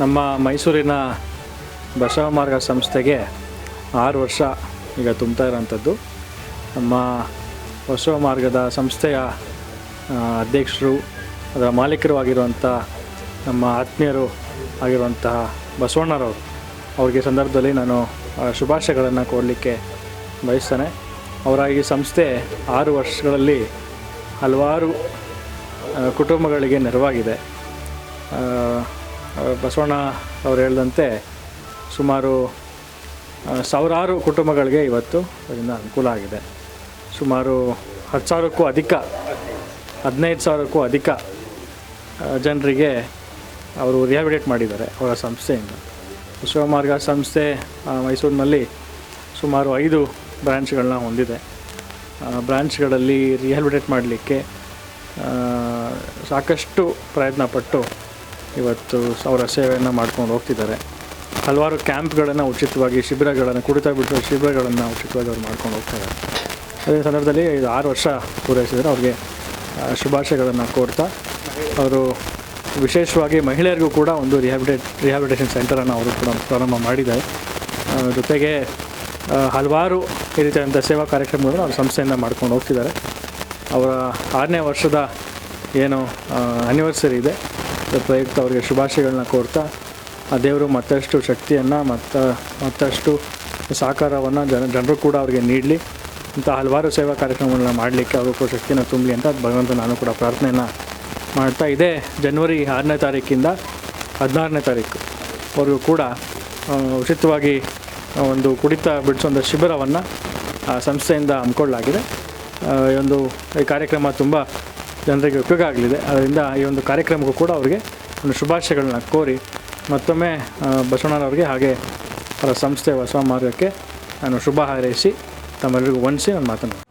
ನಮ್ಮ ಮೈಸೂರಿನ ಬಸವ ಮಾರ್ಗ ಸಂಸ್ಥೆಗೆ ಆರು ವರ್ಷ ಈಗ ತುಂಬ್ತಾ ಇರೋಂಥದ್ದು. ನಮ್ಮ ಬಸವ ಮಾರ್ಗದ ಸಂಸ್ಥೆಯ ಅಧ್ಯಕ್ಷರು, ಅದರ ಮಾಲೀಕರು ಆಗಿರುವಂಥ ನಮ್ಮ ಆತ್ಮೀಯರು ಆಗಿರುವಂತಹ ಬಸವಣ್ಣರವರು, ಅವ್ರಿಗೆ ಸಂದರ್ಭದಲ್ಲಿ ನಾನು ಶುಭಾಶಯಗಳನ್ನು ಕೊಡಲಿಕ್ಕೆ ಬಯಸ್ತೇನೆ. ಅವರ ಈ ಸಂಸ್ಥೆ ಆರು ವರ್ಷಗಳಲ್ಲಿ ಹಲವಾರು ಕುಟುಂಬಗಳಿಗೆ ನೆರವಾಗಿದೆ. ಬಸವಣ್ಣ ಅವರು ಹೇಳಿದಂತೆ ಸುಮಾರು ಸಾವಿರಾರು ಕುಟುಂಬಗಳಿಗೆ ಇವತ್ತು ಅದರಿಂದ ಅನುಕೂಲ ಆಗಿದೆ. ಸುಮಾರು ಹತ್ತು ಸಾವಿರಕ್ಕೂ ಅಧಿಕ, ಹದಿನೈದು ಸಾವಿರಕ್ಕೂ ಅಧಿಕ ಜನರಿಗೆ ಅವರು ರಿಹಾಬಿಲಿಟೇಟ್ ಮಾಡಿದ್ದಾರೆ ಅವರ ಸಂಸ್ಥೆಯಿಂದ. ಶಿವಮಾರ್ಗ ಸಂಸ್ಥೆ ಮೈಸೂರಿನಲ್ಲಿ ಸುಮಾರು ಐದು ಬ್ರ್ಯಾಂಚ್ಗಳನ್ನ ಹೊಂದಿದೆ. ಬ್ರ್ಯಾಂಚ್ಗಳಲ್ಲಿ ರಿಹಾಬಿಲಿಟೇಟ್ ಮಾಡಲಿಕ್ಕೆ ಸಾಕಷ್ಟು ಪ್ರಯತ್ನ ಪಟ್ಟು ಇವತ್ತು ಅವರ ಸೇವೆಯನ್ನು ಮಾಡ್ಕೊಂಡು ಹೋಗ್ತಿದ್ದಾರೆ. ಹಲವಾರು ಕ್ಯಾಂಪ್ಗಳನ್ನು ಉಚಿತವಾಗಿ, ಶಿಬಿರಗಳನ್ನು, ಕುಡಿತ ಬಿಟ್ಟು ಶಿಬಿರಗಳನ್ನು ಉಚಿತವಾಗಿ ಅವ್ರು ಮಾಡ್ಕೊಂಡು ಹೋಗ್ತಾರೆ ಅದೇ ಸಂದರ್ಭದಲ್ಲಿ ಇದು ಆರು ವರ್ಷ ಪೂರೈಸಿದರೆ ಅವ್ರಿಗೆ ಶುಭಾಶಯಗಳನ್ನು ಕೋರ್ತಾ, ಅವರು ವಿಶೇಷವಾಗಿ ಮಹಿಳೆಯರಿಗೂ ಕೂಡ ಒಂದು ರಿಹಾಬಿಟೇಟ್ ರಿಹಾಬಿಟೇಷನ್ ಸೆಂಟರನ್ನು ಅವರು ಕೂಡ ಪ್ರಾರಂಭ ಮಾಡಿದ್ದಾರೆ ಜೊತೆಗೆ ಹಲವಾರು ಈ ರೀತಿಯಾದಂಥ ಸೇವಾ ಕಾರ್ಯಕ್ರಮಗಳನ್ನು ಅವ್ರ ಸಂಸ್ಥೆಯಿಂದ ಮಾಡ್ಕೊಂಡು ಹೋಗ್ತಿದ್ದಾರೆ. ಅವರ ಆರನೇ ವರ್ಷದ ಏನು ಆ್ಯನಿವರ್ಸರಿ ಇದೆ. ಪ್ರಯುಕ್ತ ಅವರಿಗೆ ಶುಭಾಶಯಗಳನ್ನ ಕೋರ್ತಾ, ಆ ದೇವರು ಮತ್ತಷ್ಟು ಶಕ್ತಿಯನ್ನು ಮತ್ತು, ಮತ್ತಷ್ಟು ಸಹಕಾರವನ್ನು ಜನ, ಜನರು ಕೂಡ ಅವರಿಗೆ ನೀಡಲಿ. ಇಂಥ ಹಲವಾರು ಸೇವಾ ಕಾರ್ಯಕ್ರಮಗಳನ್ನ ಮಾಡಲಿಕ್ಕೆ ಅವರು ಶಕ್ತಿಯನ್ನು ತುಂಬಲಿ ಅಂತ ಭಗವಂತ ನಾನು ಕೂಡ ಪ್ರಾರ್ಥನೆಯನ್ನು ಮಾಡ್ತಾ ಇದೇ. ಜನವರಿ ಆರನೇ ತಾರೀಕಿಂದ ಹದಿನಾರನೇ ತಾರೀಕು ಅವ್ರಿಗೂ ಕೂಡ ಉಚಿತವಾಗಿ ಒಂದು ಕುಡಿತ ಬಿಡಿಸುವಂಥ ಶಿಬಿರವನ್ನು ಸಂಸ್ಥೆಯಿಂದ ಹಮ್ಮಿಕೊಳ್ಳಲಾಗಿದೆ. ಈ ಒಂದು ಈ ಕಾರ್ಯಕ್ರಮ ತುಂಬ ಜನರಿಗೆ ಉಪಯೋಗ ಆಗಲಿದೆ. ಅದರಿಂದ ಈ ಒಂದು ಕಾರ್ಯಕ್ರಮಕ್ಕೂ ಕೂಡ ಅವರಿಗೆ ಒಂದು ಶುಭಾಶಯಗಳನ್ನ ಕೋರಿ ಮತ್ತೊಮ್ಮೆ ಬಸವಣ್ಣನವ್ರಿಗೆ ಹಾಗೆ ಅವರ ಸಂಸ್ಥೆ ಬಸವ ಮಾರ್ಗಕ್ಕೆ ನಾನು ಶುಭ ಹಾರೈಸಿ ತಮ್ಮೆಲ್ಲರಿಗೂ ವಂದಿಸಿ ನಾನು ಮಾತನಾಡ್ತೀನಿ